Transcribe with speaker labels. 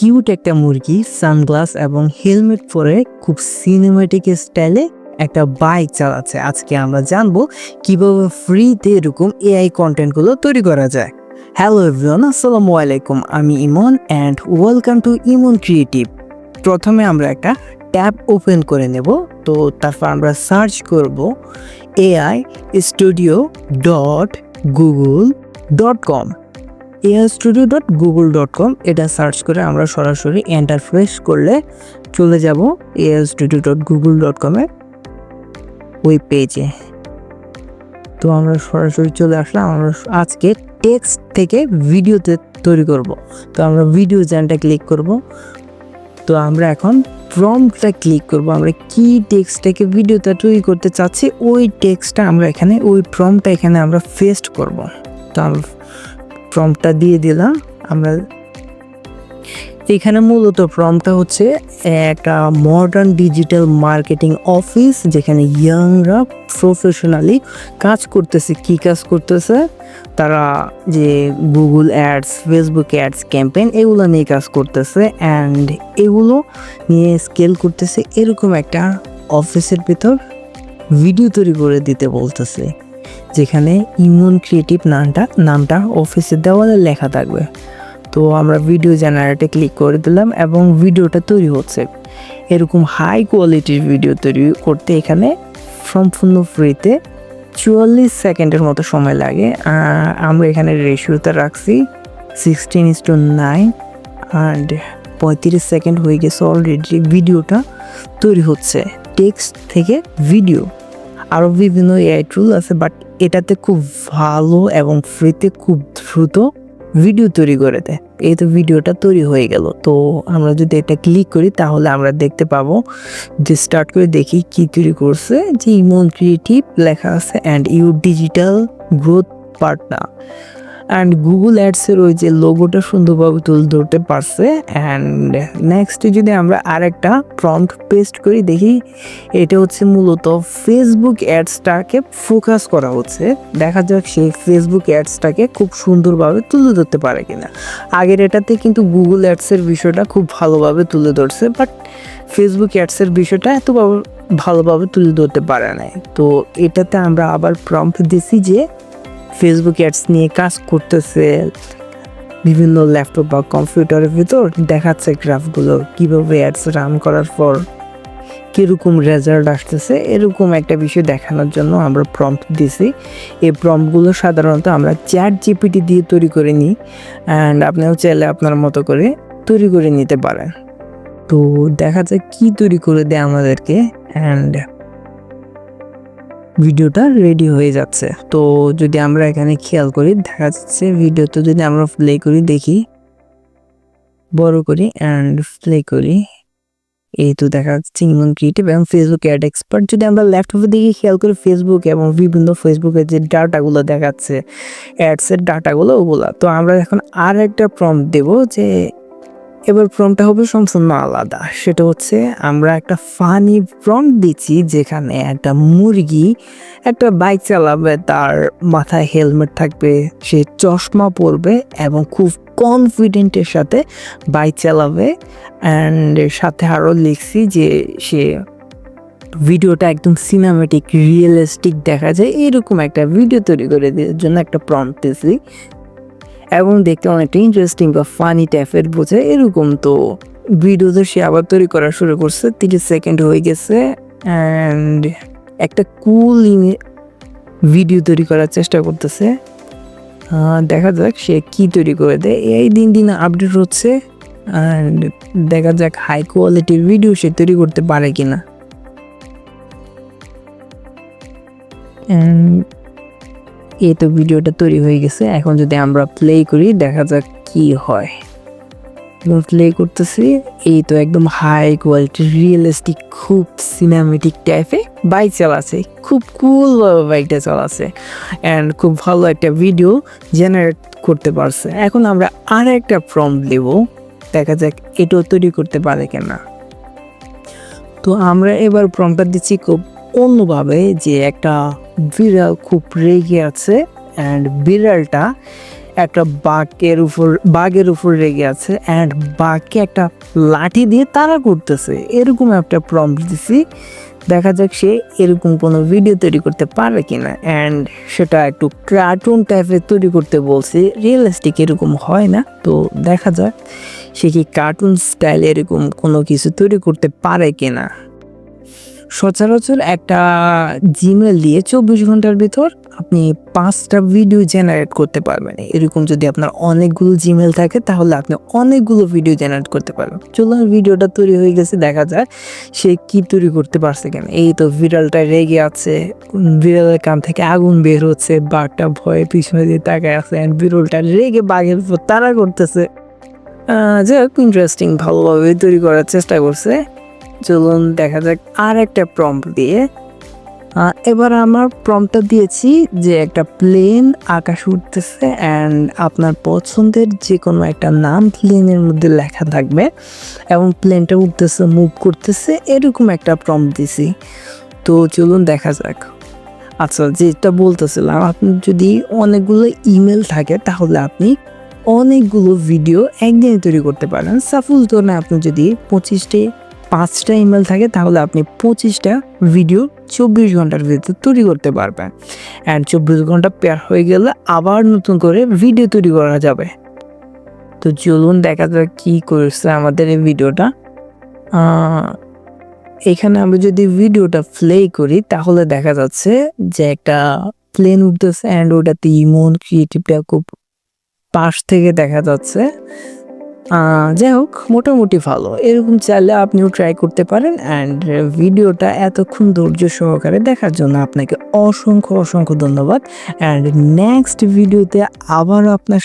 Speaker 1: Cute একটা মুরগি, sunglass এবং হেলমেট পরে খুব সিনেমাটিক স্টাইলে একটা বাইক চালাচ্ছে। আজকে আমরা জানব কীভাবে ফ্রিতে এরকম এআই কন্টেন্টগুলো তৈরি করা যায়। হ্যালো এভরিওয়ান আসসালামু আলাইকুম। আমি Emon and welcome to Emon creative প্রথমে আমরা একটা ট্যাব ওপেন করে নেব। তো তারপর আমরা সার্চ করব AI studio dot Google dot com AI studio dot Google dot com এটা সার্চ করে আমরা সরাসরি এন্টার প্রেস করলে চলে যাব AI studio dot Google dot কমে ওই পেজে তো আমরা সরাসরি চলে আসলাম, আমরা আজকে টেক্সট থেকে ভিডিওতে তৈরি করব। তো আমরা ভিডিও জ্যানটা ক্লিক করব। তো আমরা এখন প্রম্পটটা ক্লিক করব, আমরা কি টেক্সটটাকে ভিডিওটা তৈরি করতে চাচ্ছি, ওই টেক্সটটা আমরা এখানে, ওই প্রম্পটটা এখানে আমরা পেস্ট করব। তো আমরা প্রম্পটটা দিয়ে দিলাম। আমরা এখানে মূলত প্রম্পটটা হচ্ছে একটা মডার্ন ডিজিটাল মার্কেটিং অফিস যেখানে ইয়াংরা প্রফেশনালি কাজ করতেছে, কি কাজ করতেছে? তারা যে Google ads Facebook ads campaign এগুলো নিয়ে কাজ করতেছে অ্যান্ড এগুলো নিয়ে স্কেল করতেছে এরকম একটা অফিসের ভিতর ভিডিও তৈরি করে দিতে বলতেছে। যেখানে ইমন ক্রিয়েটিভ নামটা নামটা অফিসের দেওয়ালে লেখা থাকবে। তো আমরা ভিডিও জেনারেটে ক্লিক করে দিলাম এবং ভিডিওটা তৈরি হচ্ছে। এরকম হাই কোয়ালিটির ভিডিও তৈরি করতে এখানে সম্পূর্ণ ফ্রিতে চুয়াল্লিশ সেকেন্ডের মতো সময় লাগে। আমরা এখানে রেশিওতে রাখছি sixteen is two nine and পঁয়ত্রিশ সেকেন্ড হয়ে গেছে অলরেডি ভিডিওটা তৈরি হচ্ছে। টেক্সট থেকে ভিডিও আরও বিভিন্ন এআই টুল আছে বাট এটাতে খুব ভালো এবং ফ্রিতে খুব দ্রুত ভিডিও তৈরি করে দেয়। এই তো ভিডিওটা তৈরি হয়ে গেল। তো আমরা যদি এটা ক্লিক করি, তাহলে আমরা দেখতে পাবো যে স্টার্ট করে দেখি কি তৈরি করছে। যে ইমন ক্রিয়েটিভ লেখা আছে and you digital growth partner and Google অ্যাডসের ওই যে লোগোটা সুন্দরভাবে তুলে ধরতে পারছে। অ্যান্ড নেক্সটে যদি আমরা আরেকটা প্রম্পট পেস্ট করি, দেখি এটা হচ্ছে মূলত ফেসবুক অ্যাডসটাকে ফোকাস করা হচ্ছে। দেখা যাক সেই ফেসবুক অ্যাডসটাকে খুব সুন্দরভাবে তুলে ধরতে পারে কিনা। আগের এটাতে কিন্তু গুগল অ্যাডসের বিষয়টা খুব ভালোভাবে তুলে ধরছে বাট ফেসবুক অ্যাডসের বিষয়টা এত ভালোভাবে তুলে ধরতে পারে নাই। তো এটাতে আমরা আবার প্রম্পট দিছি যে ফেসবুক অ্যাডস নিয়ে কাজ করতেছে, বিভিন্ন ল্যাপটপ বা কম্পিউটারের ভিতর দেখাচ্ছে গ্রাফগুলো কীভাবে অ্যাডস রান করার পর কীরকম রেজাল্ট আসতেছে, এরকম একটা বিষয় দেখানোর জন্য আমরা প্রম্পট দিছি। এই প্রম্পটগুলো সাধারণত আমরা চ্যাট জিপিটি দিয়ে তৈরি করে নিই অ্যান্ড আপনিও চাইলে আপনার মতো করে তৈরি করে নিতে পারেন। তো দেখা যায় কি তৈরি করে দেয় আমাদেরকে অ্যান্ড ভিডিওটা রেডি হয়ে যাচ্ছে। তো যদি আমরা এখানে খেয়াল করি, দেখা যাচ্ছে ভিডিওতে যদি আমরা প্লে করি, দেখি, বড় করি অ্যান্ড প্লে করি, এই তো দেখা যাচ্ছে ইমন ক্রিয়েটিভ এবং ফেসবুক অ্যাড এক্সপার্ট যদি আমরা ল্যাপটপে দিকে খেয়াল করি ফেসবুক এবং বিভিন্ন ফেসবুকের যে ডাটাগুলো দেখাচ্ছে অ্যাডসের ডাটাগুলো ওগুলো। তো আমরা এখন আর একটা প্রম দেব যে এবার প্রমটা হবে সম্পূর্ণ আলাদা। সেটা হচ্ছে আমরা একটা ফানি প্রম দিচ্ছি যেখানে একটা মুরগি একটা বাইক চালাবে, তার মাথায় হেলমেট থাকবে, সে চশমা পরবে এবং খুব কনফিডেন্টের সাথে বাইক চালাবে। অ্যান্ড সাথে আরও লিখছি যে সে ভিডিওটা একদম সিনেমেটিক রিয়েলিস্টিক দেখা যায়। এরকম একটা ভিডিও তৈরি করে দেওয়ার জন্য একটা প্রম্পট দিয়েছি। এবং দেখতে অনেকটা ইন্টারেস্টিং বা ফানি টাইপের বোঝে, এরকম তো। ভিডিওতে সে আবার তৈরি করা শুরু করছে, তিরিশ সেকেন্ড হয়ে গেছে অ্যান্ড একটা কুল ভিডিও তৈরি করার চেষ্টা করতেছে। দেখা যাক সে কি তৈরি করে দেয়। এই দিন দিন আপডেট হচ্ছে অ্যান্ড দেখা যাক হাই কোয়ালিটির ভিডিও সে তৈরি করতে পারে কিনা। And এই তো ভিডিওটা তৈরি হয়ে গেছে। এখন যদি আমরা প্লে করি, দেখা যাক কি হয়। প্লে করতেছি, এই তো একদম হাই কোয়ালিটি রিয়েলিস্টিক খুব সিনেমেটিক টাইপে বাইক চালাচ্ছে। খুব কুল বাইকটা চালাচ্ছে। অ্যান্ড খুব ভালো একটা ভিডিও জেনারেট করতে পারছে। এখন আমরা আর একটা ফর্ম দেব। দেখা যাক এটাও তৈরি করতে পারে কিনা। তো আমরা এবার প্রমটা দিচ্ছি খুব অন্যভাবে যে একটা বিড়াল খুব রেগে আছে অ্যান্ড বিড়ালটা একটা বাঘের উপর বাঘের উপর রেগে আছে অ্যান্ড বাঘকে একটা লাঠি দিয়ে তারা করতেছে। এরকম একটা প্রম্পট দিছি। দেখা যাক সে এরকম কোনো ভিডিও তৈরি করতে পারে কিনা। অ্যান্ড সেটা একটু কার্টুন টাইপের তৈরি করতে বলছি। রিয়েলিস্টিক এরকম হয় না। তো দেখা যাক সে কি কার্টুন স্টাইল এরকম কোনো কিছু তৈরি করতে পারে কিনা। সচরাচর একটা জিমেল দিয়ে চব্বিশ ঘণ্টার ভিতর আপনি পাঁচটা ভিডিও জেনারেট করতে পারবেন। এরকম যদি আপনার অনেকগুলো জিমেল থাকে, তাহলে আপনি অনেকগুলো ভিডিও জেনারেট করতে পারবেন। চলুন ভিডিওটা তৈরি হয়ে গেছে, দেখা যাক সে কি তৈরি করতে পারছে কেন। এই তো বিড়ালটা রেগে আছে বিড়ালের কান থেকে আগুন বের হচ্ছে, বাঘটা ভয়ে পিছনে দিয়ে তাকায় আছে বিড়ালটা রেগে বাঘের তাড়া করতেছে। যাই হোক ইন্টারেস্টিং ভালোভাবে তৈরি করার চেষ্টা করছে। চলুন দেখা যাক আর একটা প্রম্পট দিয়ে এবার আমার প্রম্পটটা দিয়েছি যে একটা প্লেন আকাশ উঠতেছে অ্যান্ড আপনার পছন্দের যে কোনো একটা নাম প্লেনের মধ্যে লেখা থাকবে এবং প্লেনটা উঠতেছে মুভ করতেছে, এরকম একটা প্রম্পট দিছি। তো চলুন দেখা যাক। আচ্ছা যেটা বলতেছিলাম, আপনি যদি অনেকগুলো ইমেল থাকে, তাহলে আপনি অনেকগুলো ভিডিও একদিনে তৈরি করতে পারেন। সাপোজ ধরুন আপনি যদি পঁচিশটি পাঁচটা ইমেল থাকে, তাহলে আপনি পঁচিশটা ভিডিও চব্বিশ ঘণ্টার ভিতরে তৈরি করতে পারবেন। অ্যান্ড চব্বিশ ঘণ্টা পেয়ার হয়ে গেলে আবার নতুন করে ভিডিও তৈরি করা যাবে। তো চলুন দেখা যাক কী করেছে আমাদের এই ভিডিওটা এখানে আমি যদি ভিডিওটা প্লে করি, তাহলে দেখা যাচ্ছে যে একটা প্লেন উঠতেছে অ্যান্ড ওটাতে ইমন ক্রিয়েটিভটা খুব পাশ থেকে দেখা যাচ্ছে। যাই হোক, মোটামুটি ভালো। এরকম চাইলে আপনিও ট্রাই করতে পারেন অ্যান্ড ভিডিওটা এতক্ষণ ধৈর্য সহকারে দেখার জন্য আপনাকে অসংখ্য অসংখ্য ধন্যবাদ। অ্যান্ড নেক্সট ভিডিওতে আবারও আপনার